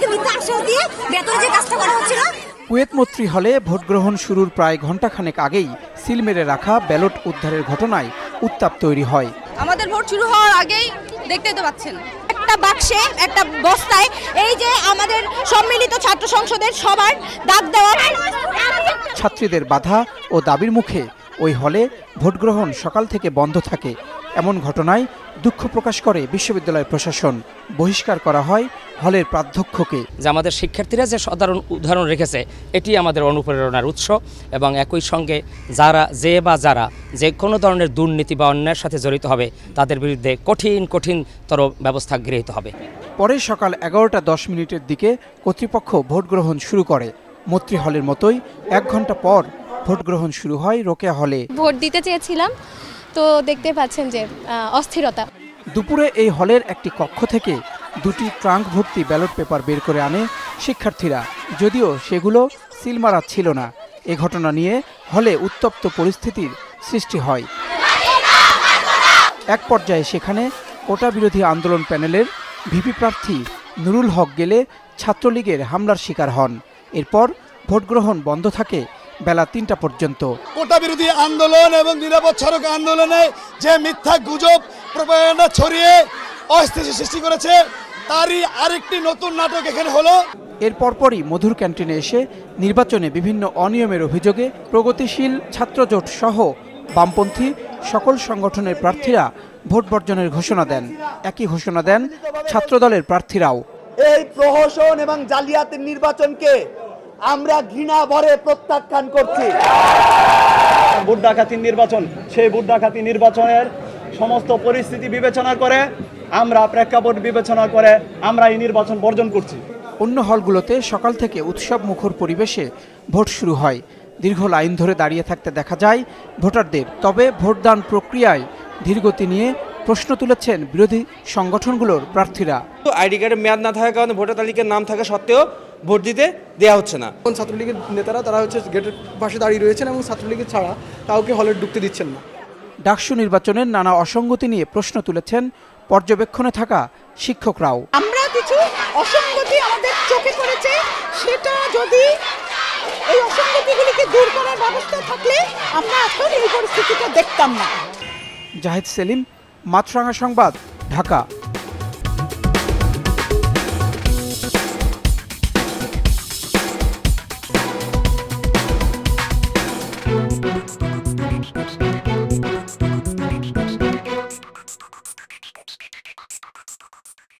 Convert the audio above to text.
আমাদেরকে মিথ্যা আশ্বাস দিয়ে ভেতরে যে কাজটা করা হচ্ছিল। কুয়েত মৈত্রী হলে ভোট গ্রহণ শুরুর প্রায় ঘণ্টাখানেক আগেই সিল মেরে রাখা ব্যালট উদ্ধারের ঘটনায় উত্তাপ তৈরি হয়। আমাদের ভোট শুরু হওয়ার আগেই দেখতেই তো পাচ্ছেন। একটা বাক্সে একটা বস্তায় এই যে আমাদের সম্মিলিত ছাত্র সংসদের সবার দাগ দেওয়া ছাত্রীদের বাধা ও দাবির মুখে ওই হলে ভোট গ্রহণ সকাল থেকে বন্ধ থাকে। এমন ঘটনায় দুঃখ প্রকাশ করে বিশ্ববিদ্যালয় প্রশাসন। বহিষ্কার করা হয় হলের প্রাধ্যক্ষকে। যে আমাদের শিক্ষার্থীরা যে সাধারণ উদাহরণ রেখেছে এটি আমাদের অনুপ্রেরণার উৎস এবং একই সঙ্গে যারা যে বা যারা যে কোনো ধরনের দুর্নীতি বা অন্যায়ের সাথে জড়িত হবে তাদের বিরুদ্ধে কঠিন কঠিনতর ব্যবস্থা গৃহীত হবে। পরে সকাল এগারোটা দশ মিনিটের দিকে কর্তৃপক্ষ ভোট গ্রহণ শুরু করে। মৈত্রী হলের মতোই এক ঘণ্টা পর ভোট গ্রহণ শুরু হয় রোকেয়া হলে। ভোট দিতে চেয়েছিলাম তো দেখতে পাচ্ছেন যে অস্থিরতা। দুপুরে এই হলের একটি কক্ষ থেকে দুটি ট্রাঙ্ক ভর্তি ব্যালট পেপার বের করে আনে শিক্ষার্থীরা। যদিও সেগুলো সিলমারা ছিল না। এ ঘটনা নিয়ে হলে উত্তপ্ত পরিস্থিতির সৃষ্টি হয়। এক পর্যায়ে সেখানে কোটা বিরোধী আন্দোলন প্যানেলের ভিপি প্রার্থী নুরুল হক গেলে ছাত্রলীগের হামলার শিকার হন। এরপর ভোট গ্রহণ বন্ধ থাকে বেলা তিনটা পর্যন্ত। কোটা বিরোধী আন্দোলন এবং নিরাপদ সড়ক আন্দোলনে যে মিথ্যা গুজব প্রপাগান্ডা ছড়িয়ে অস্থিতি সৃষ্টি করেছে তারই আরেকটি নতুন নাটক এখানে হলো। এর পরপরই মধুর ক্যান্টিনে এসে নির্বাচনে বিভিন্ন অনিয়মের অভিযোগে প্রগতিশীল ছাত্রজোট সহ বামপন্থী সকল সংগঠনের প্রার্থীরা ভোট বর্জনের ঘোষণা দেন। একই ঘোষণা দেন ছাত্রদলের প্রার্থীরাও। এই প্রহসন এবং জালিয়াতির নির্বাচনকে আমরা ঘৃণা ভরে প্রত্যাখ্যান করছি। ডাকাতির নির্বাচন সেই ডাকাতি নির্বাচনের সমস্ত পরিস্থিতি বিবেচনা করে আমরা প্রেক্ষাপট বিবেচনা করে আমরা এই নির্বাচন বর্জন করছি। অন্য হলগুলোতে সকাল থেকে উৎসব মুখর পরিবেশে ভোট শুরু হয়। দীর্ঘ লাইন ধরে দাঁড়িয়ে থাকতে দেখা যায় ভোটারদের। তবে ভোটদান প্রক্রিয়ায় ধীরগতি নিয়ে প্রশ্ন তুলেছেন বিরোধী সংগঠনগুলোর প্রার্থীরা। আইডি কার্ডের মেয়াদ না থাকার কারণে ভোটার তালিকার নাম থাকা সত্ত্বেও ভোট দিতে দেওয়া হচ্ছে না। এখন ছাত্রলীগের নেতারা তারা হচ্ছে গেটের পাশে দাঁড়িয়ে রয়েছেন এবং ছাত্রলীগের ছাড়া কাউকে হলে ঢুকতে দিচ্ছেন না। ডাকসু নির্বাচনের নানা অসঙ্গতি নিয়ে প্রশ্ন তুলেছেন পর্যবেক্ষণে থাকা শিক্ষকরাও। আমরা কিছু অসঙ্গতি আমাদের চোখে পড়েছে সেটা যদি এই অসঙ্গতিগুলিকে দূর করার ব্যবস্থা থাকলে আমরা এখন এই পরিস্থিতিটা দেখতাম না। জাহিদ সেলিম মাছরাঙা সংবাদ ঢাকা।